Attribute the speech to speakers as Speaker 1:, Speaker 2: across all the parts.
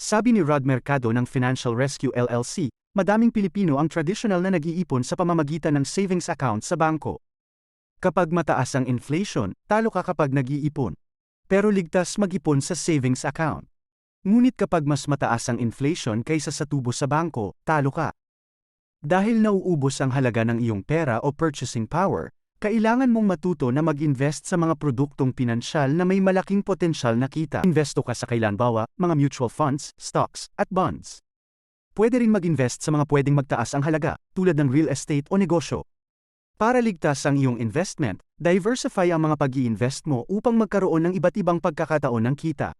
Speaker 1: Sabi ni Rod Mercado ng Financial Rescue LLC, madaming Pilipino ang traditional na nag-iipon sa pamamagitan ng savings account sa bangko. Kapag mataas ang inflation, talo ka kapag nag-iipon. Pero ligtas mag-ipon sa savings account. Ngunit kapag mas mataas ang inflation kaysa sa tubo sa bangko, talo ka. Dahil nauubos ang halaga ng iyong pera o purchasing power, kailangan mong matuto na mag-invest sa mga produktong pinansyal na may malaking potensyal na kita. Investo ka sa kailanbawa, mga mutual funds, stocks, at bonds. Pwede rin mag-invest sa mga pwedeng magtaas ang halaga, tulad ng real estate o negosyo. Para ligtas ang iyong investment, diversify ang mga pag invest mo upang magkaroon ng iba't ibang pagkakataon ng kita.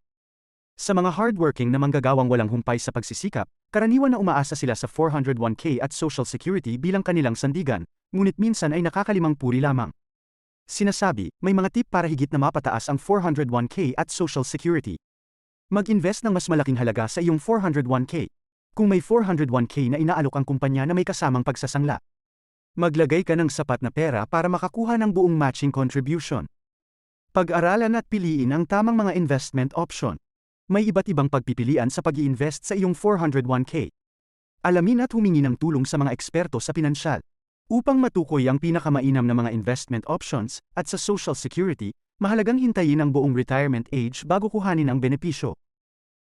Speaker 1: Sa mga hardworking na manggagawang walang humpay sa pagsisikap, karaniwan na umaasa sila sa 401k at Social Security bilang kanilang sandigan, ngunit minsan ay nakakalimang puri lamang. Sinasabi, may mga tip para higit na mapataas ang 401k at Social Security. Mag-invest ng mas malaking halaga sa iyong 401k. Kung may 401k na inaalok ang kumpanya na may kasamang pagsasangla. Maglagay ka ng sapat na pera para makakuha ng buong matching contribution. Pag-aralan at piliin ang tamang mga investment option. May iba't ibang pagpipilian sa pag invest sa iyong 401k. Alamin at humingi ng tulong sa mga eksperto sa pinansyal. Upang matukoy ang pinakamainam na mga investment options, at sa Social Security, mahalagang hintayin ang buong retirement age bago kuhanin ang benepisyo.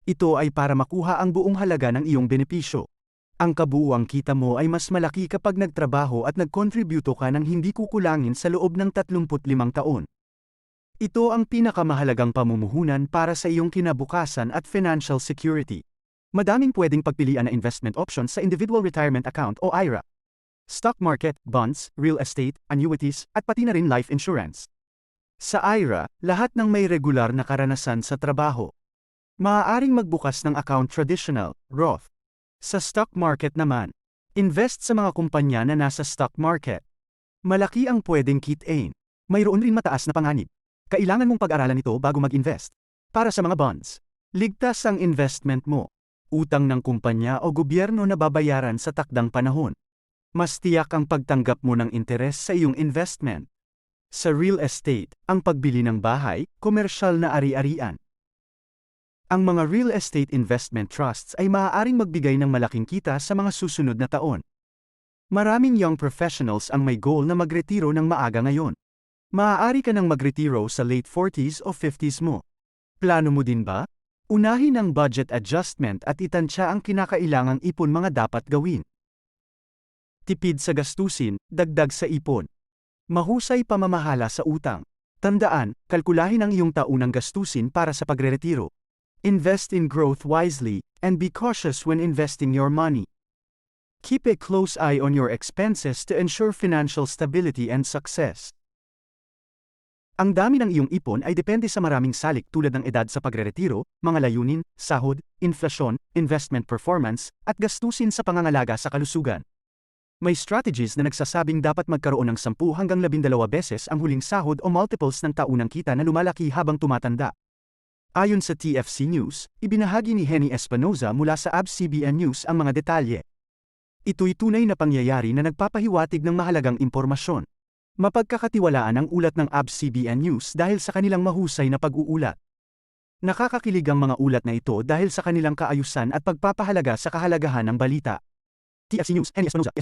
Speaker 1: Ito ay para makuha ang buong halaga ng iyong benepisyo. Ang kabuuang kita mo ay mas malaki kapag nagtrabaho at nagkontributo ka ng hindi kukulangin sa loob ng 35 taon. Ito ang pinakamahalagang pamumuhunan para sa iyong kinabukasan at financial security. Madaming pwedeng pagpilian na investment options sa Individual Retirement Account o IRA. Stock market, bonds, real estate, annuities, at pati na rin life insurance. Sa IRA, lahat ng may regular na karanasan sa trabaho. Maaaring magbukas ng account traditional, Roth. Sa stock market naman, invest sa mga kumpanya na nasa stock market. Malaki ang pwedeng kitain. Mayroon rin mataas na panganib. Kailangan mong pag-aralan ito bago mag-invest. Para sa mga bonds, ligtas ang investment mo. Utang ng kumpanya o gobyerno na babayaran sa takdang panahon. Mas tiyak ang pagtanggap mo ng interes sa iyong investment. Sa real estate, ang pagbili ng bahay, komersyal na ari-arian. Ang mga real estate investment trusts ay maaaring magbigay ng malaking kita sa mga susunod na taon. Maraming young professionals ang may goal na magretiro ng maaga ngayon. Maaari ka nang magretiro sa late 40s o 50s mo. Plano mo din ba? Unahin ang budget adjustment at itansya ang kinakailangang ipon mga dapat gawin. Tipid sa gastusin, dagdag sa ipon. Mahusay pamamahala sa utang. Tandaan, kalkulahin ang iyong taunang gastusin para sa pagreretiro. Invest in growth wisely, and be cautious when investing your money. Keep a close eye on your expenses to ensure financial stability and success. Ang dami ng iyong ipon ay depende sa maraming salik tulad ng edad sa pagreretiro, mga layunin, sahod, inflasyon, investment performance, at gastusin sa pangangalaga sa kalusugan. May strategies na nagsasabing dapat magkaroon ng 10 hanggang 12 beses ang huling sahod o multiples ng taunang kita na lumalaki habang tumatanda. Ayon sa TFC News, ibinahagi ni Henny Espanoza mula sa ABS-CBN News ang mga detalye. Ito'y tunay na pangyayari na nagpapahiwatig ng mahalagang impormasyon. Mapagkakatiwalaan ang ulat ng ABS-CBN News dahil sa kanilang mahusay na pag-uulat. Nakakakilig ang mga ulat na ito dahil sa kanilang kaayusan at pagpapahalaga sa kahalagahan ng balita. TFC News, Henny Espanoza.